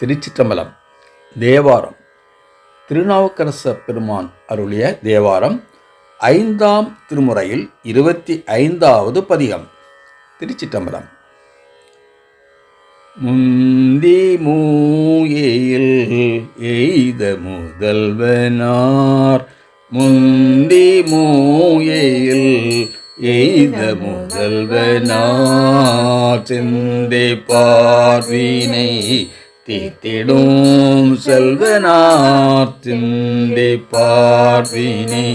திருச்சிற்றம்பலம் தேவாரம். திருநாவுக்கரச பெருமான் அருளிய தேவாரம் ஐந்தாம் திருமுறையில் இருபத்தி ஐந்தாவது பதிகம் திருச்சிற்றம்பலம். முந்தி மூயில் எய்த முதல்வனார் முந்தி மூயில் எய்த முதல்வனார் சிந்தை பார்வினை தித்திடும் செல்வனார் சிந்தை பார்வினை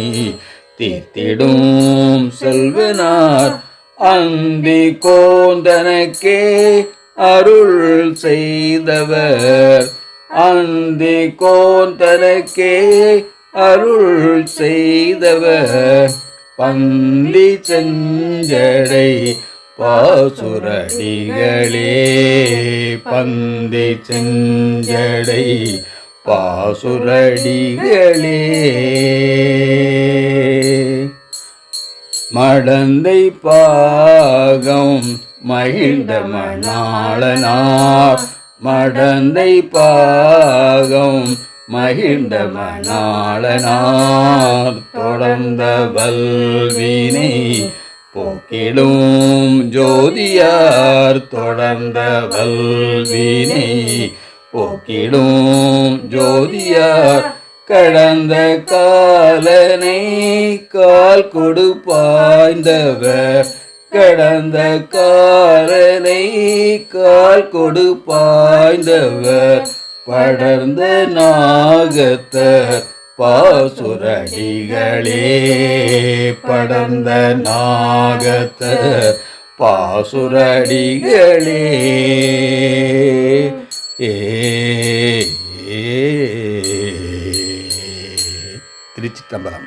தீர்த்திடும் செல்வனார் அந்தி கோந்தனக்கே அருள் செய்தவர். அந்தி கோந்தனக்கே அருள் செய்தவர். பந்தி செஞ்சடை பாசுரடிகளே பந்தி செஞ்சடை பாசுரடிகளே. மடந்தை பாகம் மகிழ்ந்த மணாளனார். மடந்தை பாகம் மகிழ்ந்த மணாளனார். தொடர்ந்த வல்வினை போக்கிடும் ஜோதியார் தொடர்ந்த வல்வினை போக்கிடும் ஜோதியார் கடந்த காலனை கால் கொடுப்பாய்ந்தவர். கடந்த காலனை கால் கொடுப்பாய்ந்தவர். படர்ந்த நாகத்தர் பாசுரடிகளே படர்ந்த நாகத்த பாசுரடிகளே. ஏ. திருச்சிற்றம்பலம்.